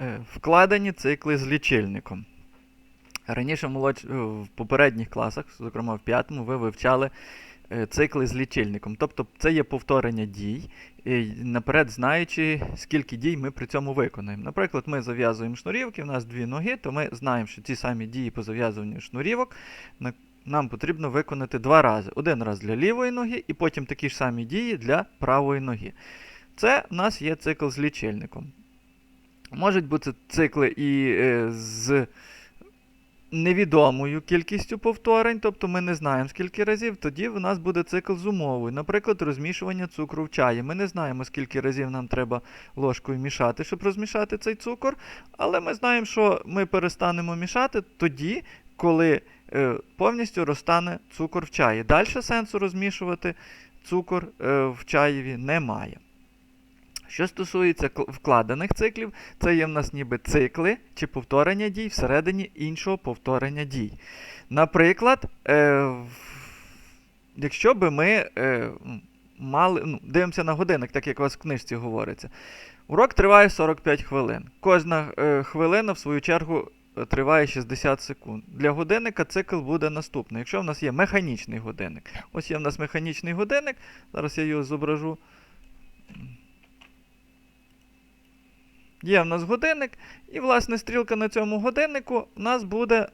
Е, Вкладені цикли з лічильником. Раніше в, е, в попередніх класах, зокрема в п'ятому, ви вивчали е, цикли з лічильником. Тобто це є повторення дій, наперед знаючи, скільки дій ми при цьому виконаємо. Наприклад, ми зав'язуємо шнурівки, в нас дві ноги, то ми знаємо, що ті самі дії по зав'язуванню шнурівок нам потрібно виконати два рази. Один раз для лівої ноги, і потім такі ж самі дії для правої ноги. Це в нас є цикл з лічильником. Можуть бути цикли і е, з невідомою кількістю повторень, тобто ми не знаємо скільки разів, тоді в нас буде цикл з умовою. Наприклад, розмішування цукру в чаї. Ми не знаємо, скільки разів нам треба ложкою мішати, щоб розмішати цей цукор, але ми знаємо, що ми перестанемо мішати тоді, коли е, повністю розтане цукор в чаї. Далі сенсу розмішувати цукор е, в чаєві немає. Що стосується вкладених циклів, це є в нас ніби цикли чи повторення дій всередині іншого повторення дій. Наприклад, е, якщо би ми е, мали, ну, дивимося на годинник, так як у вас в книжці говориться. Урок триває 45 хвилин. Кожна е, хвилина, в свою чергу, триває 60 секунд. Для годинника цикл буде наступний. Якщо в нас є механічний годинник. Ось є в нас механічний годинник, зараз я його зображу. Є в нас годинник, і, власне, стрілка на цьому годиннику в нас буде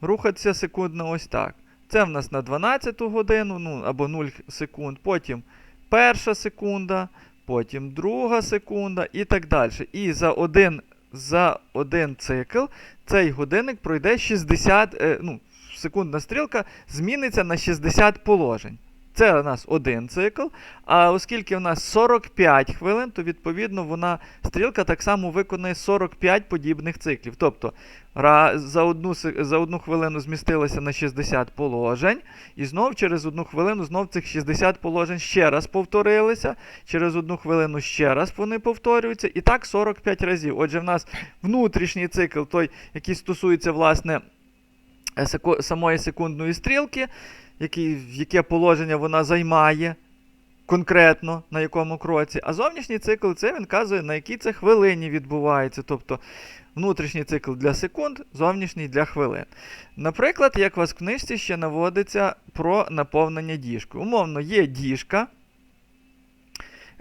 рухатися секундно ось так. Це в нас на 12 годину, ну або 0 секунд, потім перша секунда, потім друга секунда і так далі. І за один, за один цикл цей годинник пройде 60, е, ну, секундна стрілка зміниться на 60 положень. Це у нас один цикл. А оскільки в нас 45 хвилин, то відповідно вона стрілка так само виконує 45 подібних циклів. Тобто за одну, за одну хвилину змістилася на 60 положень, і знов через одну хвилину знов цих 60 положень ще раз повторилися. Через одну хвилину ще раз вони повторюються. І так 45 разів. Отже, в нас внутрішній цикл, той, який стосується, власне, е, самої секундної стрілки, який, яке положення вона займає конкретно на якому кроці. А зовнішній цикл це він вказує, на якій це хвилині відбувається. Тобто внутрішній цикл для секунд, зовнішній для хвилин. Наприклад, як у вас в книжці ще наводиться про наповнення діжкою. Умовно, є діжка.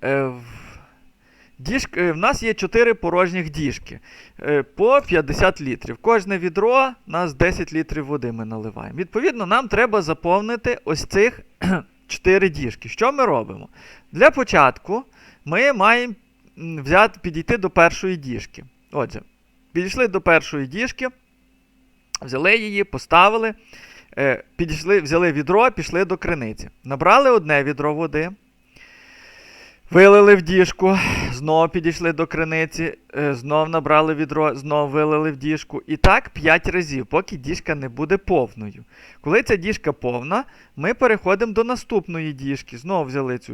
Е, в- е, в нас є 4 порожніх діжки е, по 50 літрів. Кожне відро у нас 10 літрів води ми наливаємо. Відповідно, нам треба заповнити ось цих 4 діжки. Що ми робимо? Для початку ми маємо взяти, підійти до першої діжки. Отже, підійшли до першої діжки, взяли її, поставили, е, підійшли, взяли відро, пішли до криниці. Набрали одне відро води. Вилили в діжку, знову підійшли до криниці, е, знов набрали відро, знов вилили в діжку. І так 5 разів, поки діжка не буде повною. Коли ця діжка повна, ми переходимо до наступної діжки. Знову взяли цю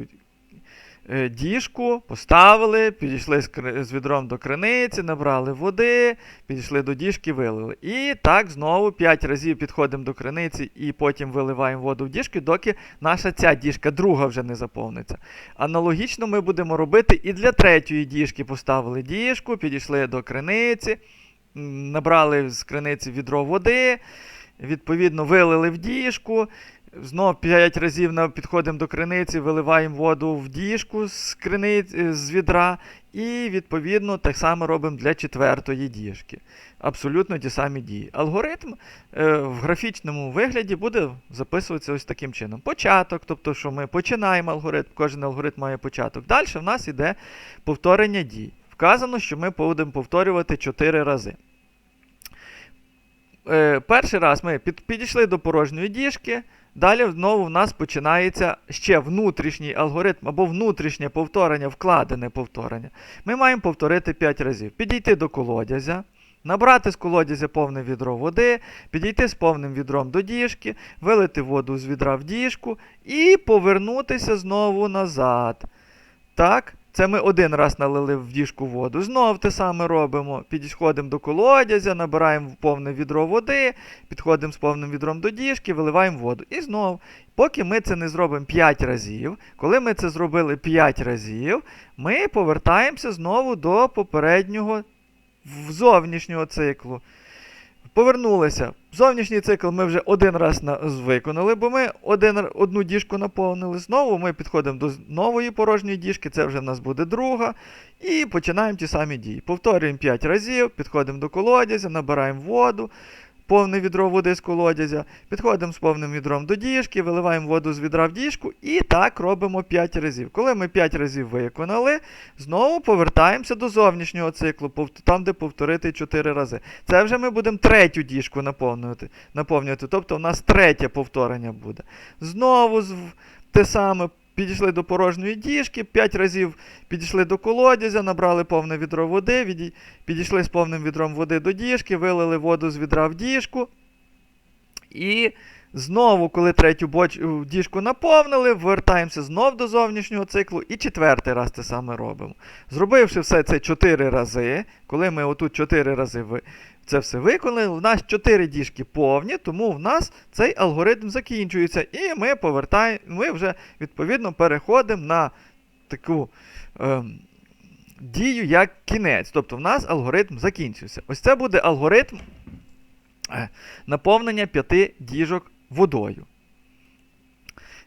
діжку, поставили, підійшли з, з відром до криниці, набрали води, підійшли до діжки, вилили. І так знову 5 разів підходимо до криниці і потім виливаємо воду в діжки, доки наша ця діжка друга вже не заповниться. Аналогічно ми будемо робити і для третьої діжки. Поставили діжку, підійшли до криниці, набрали з криниці відро води, відповідно, вилили в діжку. Знов 5 разів підходимо до криниці, виливаємо воду в діжку з криниці, з відра. І, відповідно, так само робимо для четвертої діжки. Абсолютно ті самі дії. Алгоритм е, в графічному вигляді буде записуватися ось таким чином. Початок, тобто, що ми починаємо алгоритм, кожен алгоритм має початок. Далі в нас іде повторення дій. Вказано, що ми будемо повторювати 4 рази. Е, перший раз ми під, підійшли до порожньої діжки. Далі знову в нас починається ще внутрішній алгоритм або внутрішнє повторення, вкладене повторення. Ми маємо повторити 5 разів. Підійти до колодязя, набрати з колодязя повне відро води, підійти з повним відром до діжки, вилити воду з відра в діжку і повернутися знову назад. Так, це ми один раз налили в діжку воду. Знов те саме робимо. Підходимо до колодязя, набираємо повне відро води, підходимо з повним відром до діжки, виливаємо воду. І знов, поки ми це не зробимо 5 разів, коли ми це зробили 5 разів, ми повертаємося знову до попереднього зовнішнього циклу. Повернулися. Зовнішній цикл ми вже один раз на, виконали, бо ми один, одну діжку наповнили. Знову ми підходимо до нової порожньої діжки, це вже в нас буде друга. І починаємо ті самі дії. Повторюємо 5 разів, підходимо до колодязя, набираємо воду, повне відро води з колодязя, підходимо з повним відром до діжки, виливаємо воду з відра в діжку і так робимо 5 разів. Коли ми 5 разів виконали, знову повертаємося до зовнішнього циклу, там, де повторити 4 рази. Це вже ми будемо третю діжку наповнювати. наповнювати. Тобто у нас третє повторення буде. Знову те саме. Підійшли до порожньої діжки, 5 разів підійшли до колодязя, набрали повне відро води, підійшли з повним відром води до діжки, вилили воду з відра в діжку. І знову, коли третю боч... е, діжку наповнили, вертаємося знов до зовнішнього циклу і четвертий раз те саме робимо. Зробивши все це 4 рази, коли ми отут 4 рази це все виконали, у нас 4 діжки повні, тому в нас цей алгоритм закінчується. І ми повертаємо, ми вже відповідно переходимо на таку. Ем, Дію як кінець. Тобто в нас алгоритм закінчився. Ось це буде алгоритм е, наповнення п'яти діжок водою.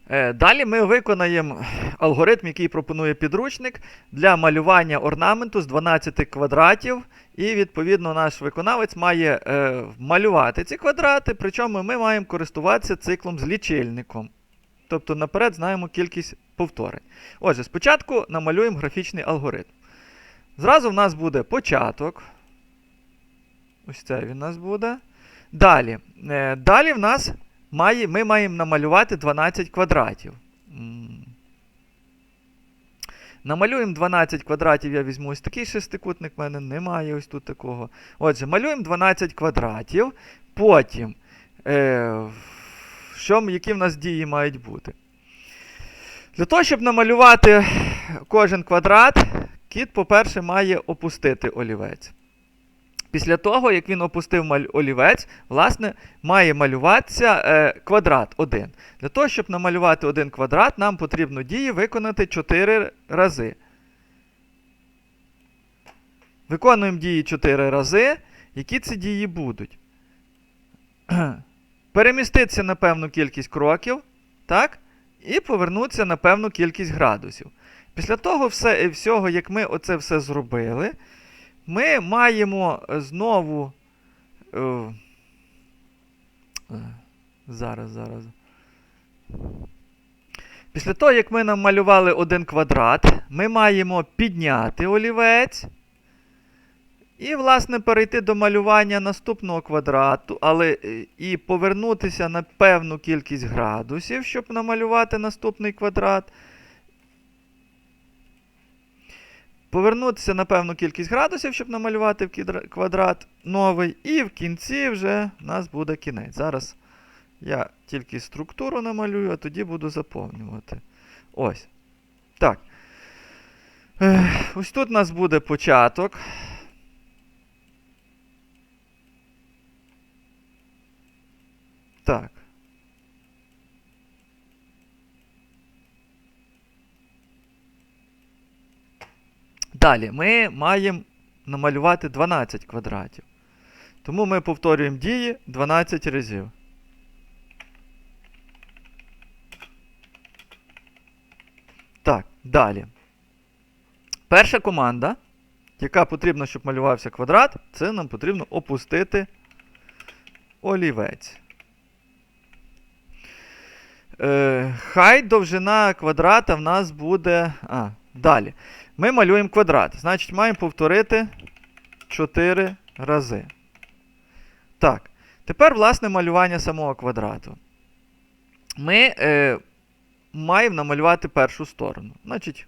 Е, Далі ми виконаємо алгоритм, який пропонує підручник для малювання орнаменту з 12 квадратів. І, відповідно, наш виконавець має е, малювати ці квадрати, причому ми маємо користуватися циклом з лічильником. Тобто наперед знаємо кількість повторень. Отже, спочатку намалюємо графічний алгоритм. Зразу в нас буде початок. Ось це він у нас буде. Далі. Е, Далі в нас має, ми маємо намалювати 12 квадратів. Намалюємо 12 квадратів, я візьму ось такий шестикутник, в мене немає ось тут такого. Отже, малюємо 12 квадратів. Потім, е, що, які в нас дії мають бути? Для того, щоб намалювати кожен квадрат, кіт, по-перше, має опустити олівець. Після того, як він опустив олівець, власне, має малюватися е, квадрат один. Для того, щоб намалювати один квадрат, нам потрібно дії виконати 4 рази. Виконуємо дії 4 рази. Які ці дії будуть? Переміститися на певну кількість кроків, так? І повернутися на певну кількість градусів. Після того все, всього, як ми оце все зробили, ми маємо е, знову. Е, е, зараз, зараз. Після того, як ми намалювали один квадрат, ми маємо підняти олівець. І, власне, перейти до малювання наступного квадрату, але е, і повернутися на певну кількість градусів, щоб намалювати наступний квадрат. Повернутися на певну кількість градусів, щоб намалювати в квадрат новий. І в кінці вже в нас буде кінець. Зараз я тільки структуру намалюю, а тоді буду заповнювати. Ось. Так. Ось тут у нас буде початок. Так. Далі ми маємо намалювати 12 квадратів. Тому ми повторюємо дії 12 разів. Так, далі. Перша команда, яка потрібна, щоб малювався квадрат, це нам потрібно опустити олівець. Е, хай довжина квадрата в нас буде. А, далі. Ми малюємо квадрат. Значить, маємо повторити 4 рази. Так. Тепер, власне, малювання самого квадрату. Ми е, маємо намалювати першу сторону. Значить,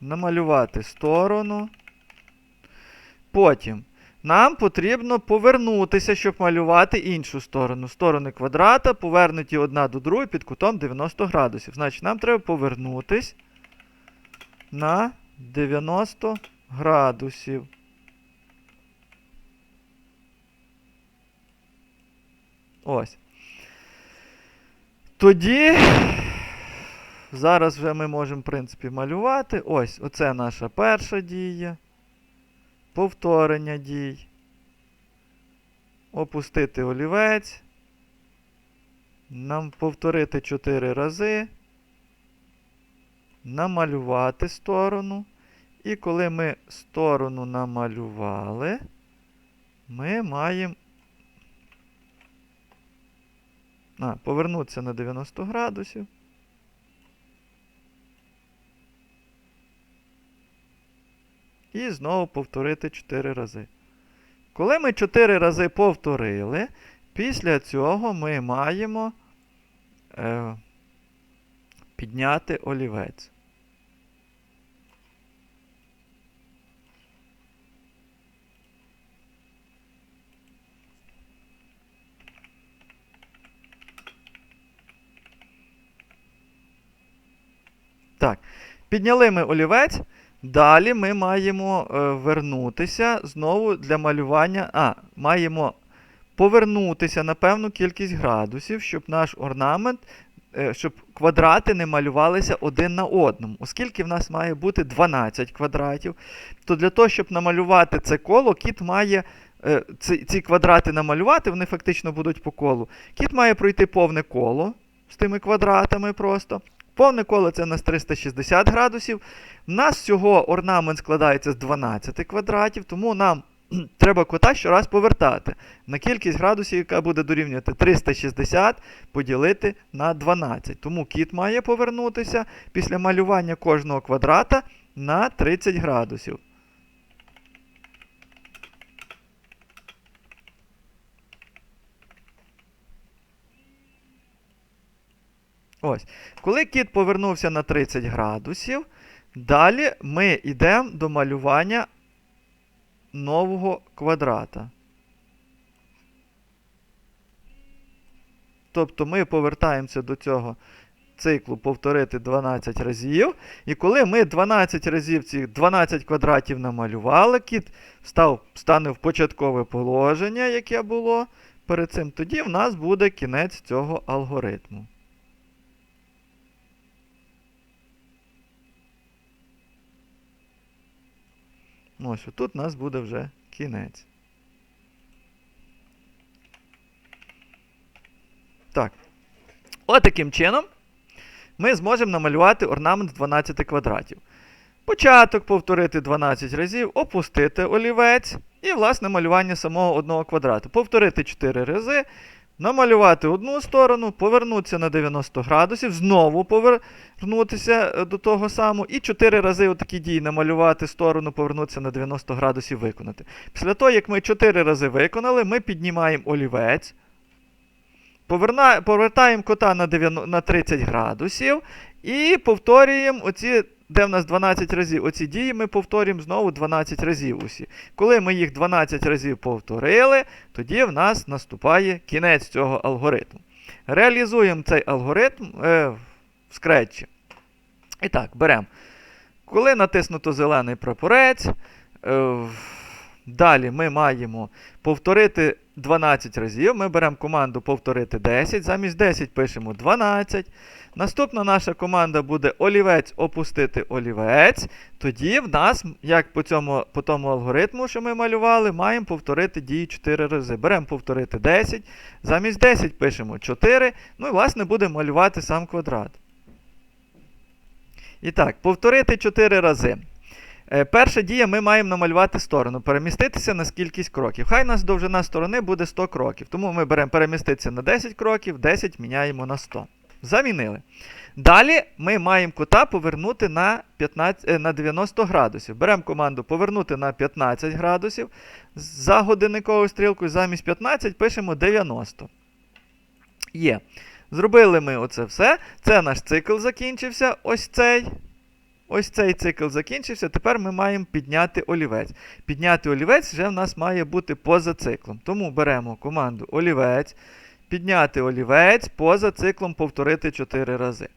намалювати сторону. Потім нам потрібно повернутися, щоб малювати іншу сторону. Сторони квадрата повернуті одна до другої під кутом 90 градусів. Значить, нам треба повернутись на 90 градусів. Ось. Тоді. Зараз вже ми можемо, в принципі, малювати. Ось, оце наша перша дія. повторення дій. Опустити олівець. Нам повторити 4 рази. Намалювати сторону. І коли ми сторону намалювали, ми маємо. А, повернутися на 90 градусів. І знову повторити 4 рази. Коли ми 4 рази повторили, після цього ми маємо е, підняти олівець. Так, підняли ми олівець. Далі ми маємо е, вернутися знову для малювання. А, маємо повернутися на певну кількість градусів, щоб наш орнамент, е, щоб квадрати не малювалися один на одному. Оскільки в нас має бути 12 квадратів, то для того, щоб намалювати це коло, кіт має е, ці, ці квадрати намалювати, вони фактично будуть по колу. Кіт має пройти повне коло з тими квадратами просто. Повне коло це у нас 360 градусів. У нас всього орнамент складається з 12 квадратів, тому нам треба кота щораз повертати на кількість градусів, яка буде дорівнювати 360 поділити на 12. Тому кіт має повернутися після малювання кожного квадрата на 30 градусів. Ось. Коли кіт повернувся на 30 градусів, далі ми йдемо до малювання нового квадрата. Тобто ми повертаємося до цього циклу повторити 12 разів. І коли ми 12 разів цих 12 квадратів намалювали, кіт став, стане в початкове положення, яке було перед цим, тоді в нас буде кінець цього алгоритму. Ось, отут у нас буде вже кінець. Так. От чином ми зможемо намалювати орнамент з 12 квадратів. Початок повторити 12 разів, опустити олівець і, власне, малювання самого одного квадрату. Повторити 4 рази, намалювати одну сторону, повернутися на 90 градусів, знову повернутися е, до того самого, і 4 рази отакі дії намалювати сторону, повернутися на 90 градусів виконати. Після того, як ми 4 рази виконали, ми піднімаємо олівець. Повертаємо кота на 90... на 30 градусів і повторюємо оці, де в нас 12 разів оці дії, ми повторюємо знову 12 разів усі. Коли ми їх 12 разів повторили, тоді в нас наступає кінець цього алгоритму. Реалізуємо цей алгоритм е, в скретчі. І так, беремо. Коли натиснуто зелений прапорець, е, далі ми маємо повторити 12 разів. Ми беремо команду повторити 10. Замість 10 пишемо 12. Наступна наша команда буде олівець опустити олівець. Тоді в нас, як по цьому, по тому алгоритму, що ми малювали, маємо повторити дії 4 рази. Беремо повторити 10. Замість 10 пишемо 4. Ну і, власне, будемо малювати сам квадрат. І так, повторити 4 рази. Е, Перша дія ми маємо намалювати сторону, переміститися на кількість кроків. Хай нас довжина сторони буде 100 кроків. Тому ми беремо переміститися на 10 кроків, 10 міняємо на 100. Замінили. Далі ми маємо кота повернути на 15, е, на 90 градусів. Беремо команду повернути на 15 градусів. За годинниковою стрілкою замість 15 пишемо 90. Є. Зробили ми оце все. Це наш цикл закінчився. Ось цей. Ось цей цикл закінчився. Тепер ми маємо підняти олівець. Підняти олівець вже в нас має бути поза циклом. Тому беремо команду олівець, підняти олівець, поза циклом повторити 4 рази.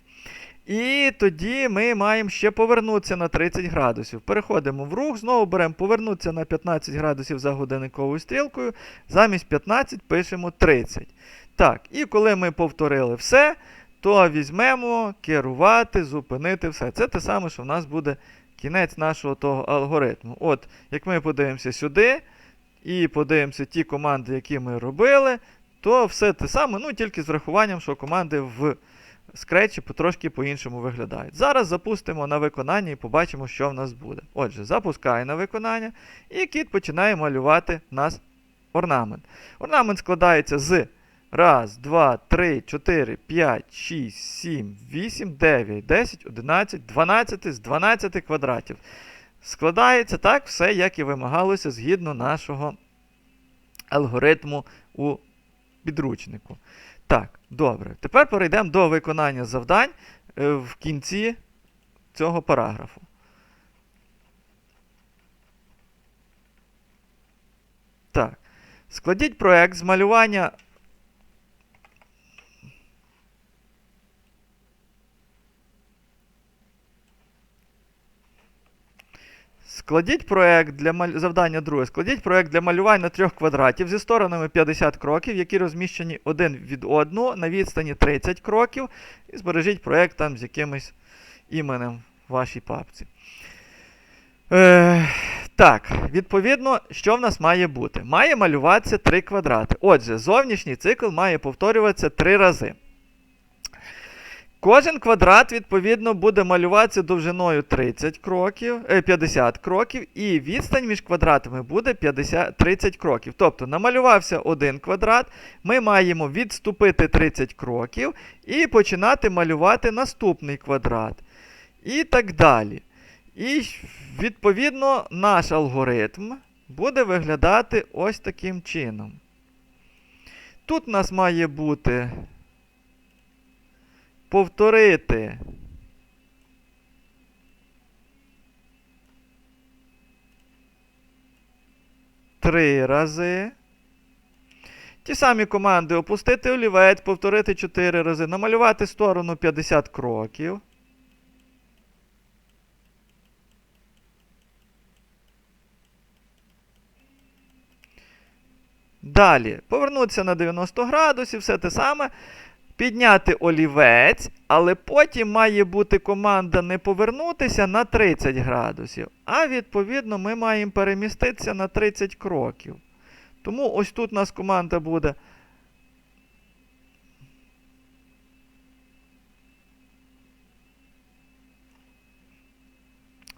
І тоді ми маємо ще повернутися на 30 градусів. Переходимо в рух, знову беремо повернутися на 15 градусів за годинниковою стрілкою. Замість 15 пишемо 30. Так, і коли ми повторили все, то візьмемо керувати, зупинити все. Це те саме, що в нас буде кінець нашого того алгоритму. От, як ми подивимося сюди і подивимося ті команди, які ми робили, то все те саме, ну тільки з врахуванням, що команди в скретчі потрошки по-іншому виглядають. Зараз запустимо на виконання і побачимо, що в нас буде. Отже, запускаю на виконання, і кіт починає малювати нас орнамент. Орнамент складається з 1, 2, 3, 4, 5, 6, 7, 8, 9, 10, 11, 12 з 12 квадратів. Складається так все, як і вимагалося згідно нашого алгоритму у підручнику. Так, добре. Тепер перейдемо до виконання завдань е, в кінці цього параграфу. Так. Складіть проект з малювання. Складіть проект для маль... завдання друге. Складіть проект для малювання трьох квадратів зі сторонами 50 кроків, які розміщені один від одного на відстані 30 кроків. І збережіть проект там з якимось іменем вашій папці. Е, так, відповідно, що в нас має бути? Має малюватися три квадрати. Отже, зовнішній цикл має повторюватися три рази. Кожен квадрат, відповідно, буде малюватися довжиною 30 кроків, е, 50 кроків, і відстань між квадратами буде 50, 30 кроків. Тобто намалювався один квадрат, ми маємо відступити 30 кроків і починати малювати наступний квадрат. І так далі. І, відповідно, наш алгоритм буде виглядати ось таким чином. Тут у нас має бути повторити три рази. Ті самі команди опустити олівець, повторити 4 рази, намалювати сторону 50 кроків. Далі повернутися на 90 градусів, все те саме. Підняти олівець, але потім має бути команда не повернутися на 30 градусів. А відповідно ми маємо переміститися на 30 кроків. Тому ось тут у нас команда буде.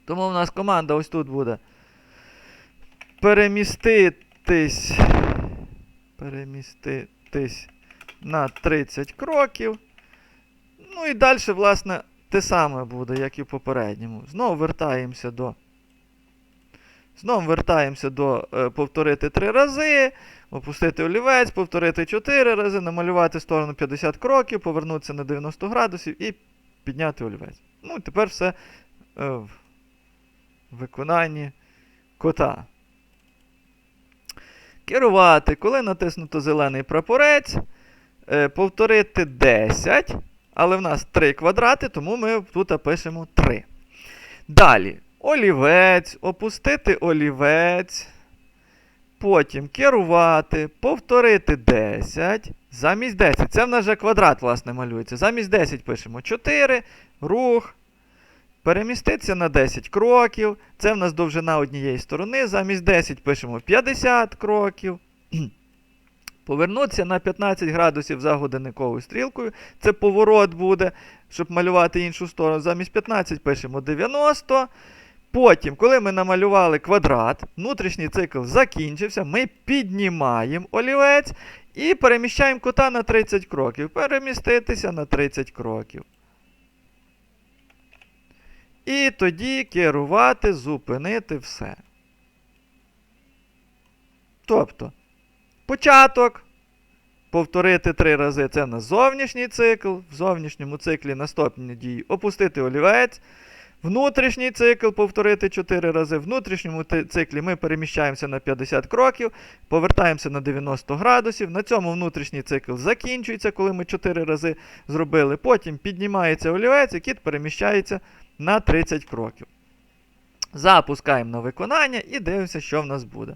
Тому в нас команда ось тут буде. Переміститись. Переміститись на 30 кроків. Ну і далі, власне, те саме буде, як і в попередньому. Знову вертаємося до. Знову вертаємося до е, повторити 3 рази, опустити олівець, повторити 4 рази, намалювати сторону 50 кроків, повернутися на 90 градусів і підняти олівець. Ну, тепер все е, в виконанні кота. Керувати, коли натиснуто зелений прапорець повторити 10, але в нас 3 квадрати, тому ми тут пишемо 3. Далі олівець, опустити олівець. Потім керувати, повторити 10. Замість 10. Це в нас вже квадрат, власне, малюється. Замість 10 пишемо 4, рух. Переміститися на 10 кроків. Це в нас довжина однієї сторони. Замість 10 пишемо 50 кроків. Повернутися на 15 градусів за годинниковою стрілкою. Це поворот буде, щоб малювати іншу сторону. Замість 15 пишемо 90. Потім, коли ми намалювали квадрат, внутрішній цикл закінчився, ми піднімаємо олівець і переміщаємо кота на 30 кроків. Переміститися на 30 кроків. І тоді керувати, зупинити все. Тобто, початок. Повторити три рази це на зовнішній цикл. В зовнішньому циклі наступні дії опустити олівець. Внутрішній цикл повторити 4 рази. В внутрішньому циклі ми переміщаємося на 50 кроків, повертаємося на 90 градусів. На цьому внутрішній цикл закінчується, коли ми 4 рази зробили. Потім піднімається олівець і кіт переміщається на 30 кроків. Запускаємо на виконання і дивимося, що в нас буде.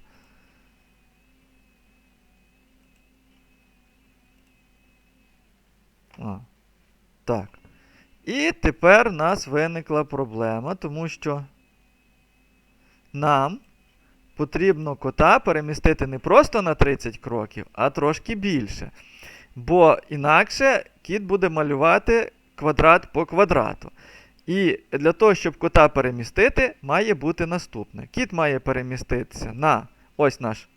А, Так. І тепер у нас виникла проблема, тому що нам потрібно кота перемістити не просто на 30 кроків, а трошки більше. Бо інакше кіт буде малювати квадрат по квадрату. І для того, щоб кота перемістити, має бути наступне. Кіт має переміститися на ось наш,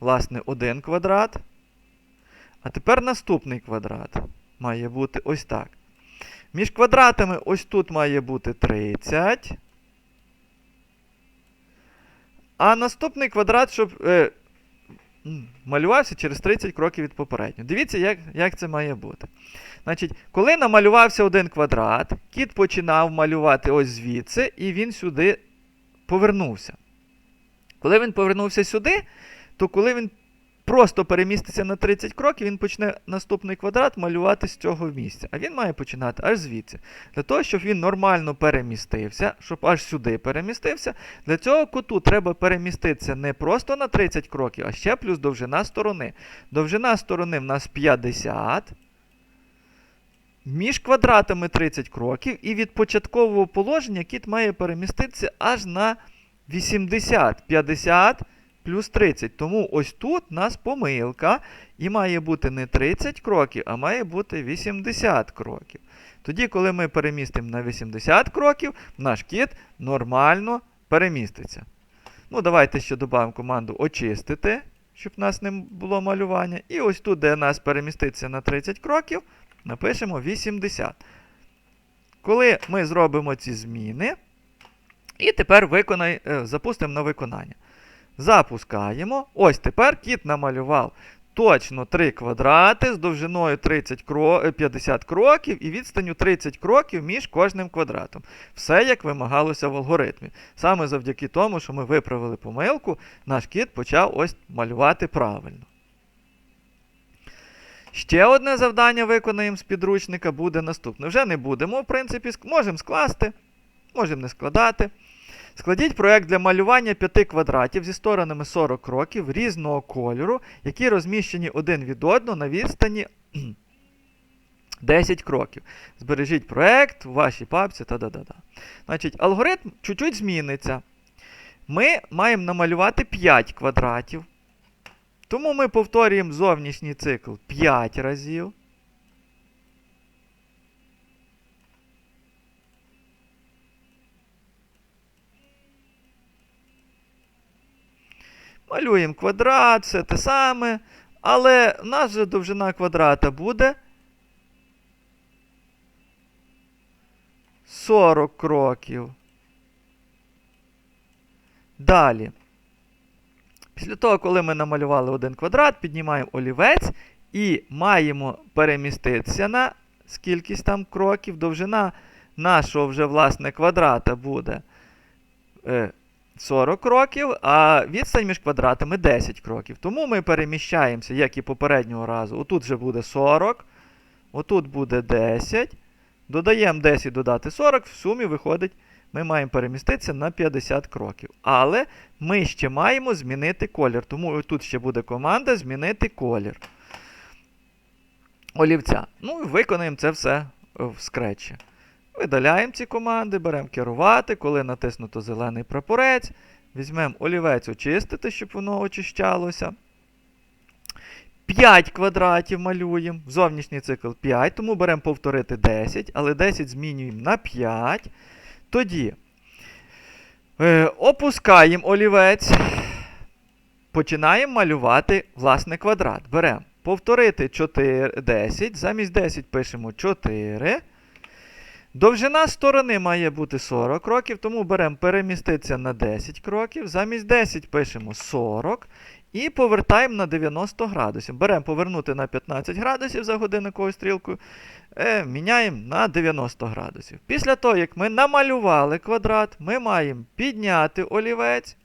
власне, один квадрат. А тепер наступний квадрат має бути ось так. Між квадратами ось тут має бути 30. А наступний квадрат, щоб е, малювався через 30 кроків від попереднього. Дивіться, як, як це має бути. Значить, коли намалювався один квадрат, кіт починав малювати ось звідси, і він сюди повернувся. Коли він повернувся сюди, то коли він просто переміститься на 30 кроків, він почне наступний квадрат малювати з цього місця. А він має починати аж звідси. Для того, щоб він нормально перемістився, щоб аж сюди перемістився, для цього куту треба переміститися не просто на 30 кроків, а ще плюс довжина сторони. Довжина сторони в нас 50. Між квадратами 30 кроків, і від початкового положення кіт має переміститися аж на 80. 50 плюс 30. Тому ось тут у нас помилка. І має бути не 30 кроків, а має бути 80 кроків. Тоді, коли ми перемістимо на 80 кроків, наш кіт нормально переміститься. Ну, давайте ще додамо команду очистити, щоб в нас не було малювання. І ось тут, де нас переміститься на 30 кроків, напишемо 80. Коли ми зробимо ці зміни, і тепер виконай, е, запустимо на виконання. Запускаємо. Ось тепер кіт намалював точно 3 квадрати з довжиною 30 кро... е, 50 кроків і відстанню 30 кроків між кожним квадратом. Все як вимагалося в алгоритмі. Саме завдяки тому, що ми виправили помилку, наш кіт почав ось малювати правильно. Ще одне завдання виконаємо з підручника буде наступне. Вже не будемо, в принципі, можемо скласти, можемо не складати. Складіть проект для малювання п'яти квадратів зі сторонами 40 кроків різного кольору, які розміщені один від одного на відстані 10 кроків. Збережіть проект у вашій папці та да да да Значить, алгоритм чуть-чуть зміниться. Ми маємо намалювати 5 квадратів. Тому ми повторюємо зовнішній цикл 5 разів. Малюємо квадрат, все те саме. Але в нас же довжина квадрата буде 40 кроків. Далі. Після того, коли ми намалювали один квадрат, піднімаємо олівець і маємо переміститися на скількись там кроків. Довжина нашого вже власне квадрата буде е, 40 кроків, а відстань між квадратами 10 кроків. Тому ми переміщаємося, як і попереднього разу. Отут вже буде 40, отут буде 10. Додаємо 10 додати 40, в сумі виходить, ми маємо переміститися на 50 кроків. Але ми ще маємо змінити колір. Тому тут ще буде команда змінити колір олівця. Ну і виконаємо це все в скретчі. Видаляємо ці команди, беремо керувати, коли натиснуто зелений прапорець. Візьмемо олівець очистити, щоб воно очищалося. 5 квадратів малюємо. Зовнішній цикл 5, тому беремо повторити 10, але 10 змінюємо на 5. Тоді е, опускаємо олівець. Починаємо малювати власне квадрат. Беремо повторити 4, 10. Замість 10 пишемо 4. Довжина сторони має бути 40 кроків, тому беремо переміститися на 10 кроків. Замість 10 пишемо 40 і повертаємо на 90 градусів. Беремо повернути на 15 градусів за годинниковою стрілкою. Е, міняємо на 90 градусів. Після того, як ми намалювали квадрат, ми маємо підняти олівець.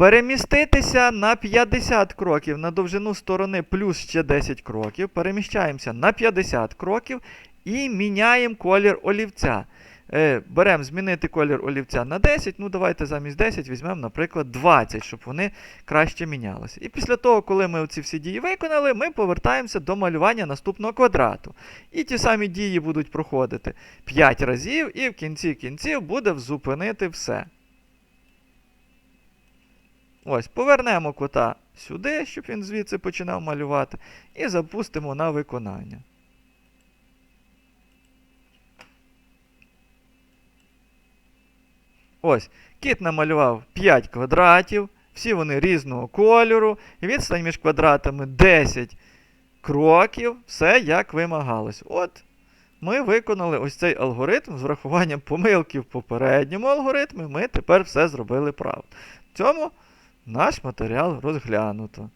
Переміститися на 50 кроків на довжину сторони плюс ще 10 кроків. Переміщаємося на 50 кроків і міняємо колір олівця. Е, беремо змінити колір олівця на 10. Ну, давайте замість 10 візьмемо, наприклад, 20, щоб вони краще мінялися. І після того, коли ми ці всі дії виконали, ми повертаємося до малювання наступного квадрату. І ті самі дії будуть проходити 5 разів, і в кінці кінців буде зупинити все. Ось, повернемо кота сюди, щоб він звідси починав малювати, і запустимо на виконання. Ось, кіт намалював 5 квадратів, всі вони різного кольору, і відстань між квадратами 10 кроків, все як вимагалось. От ми виконали ось цей алгоритм з врахуванням помилки в попередньому алгоритмі, ми тепер все зробили правильно. В цьому наш матеріал розглянуто.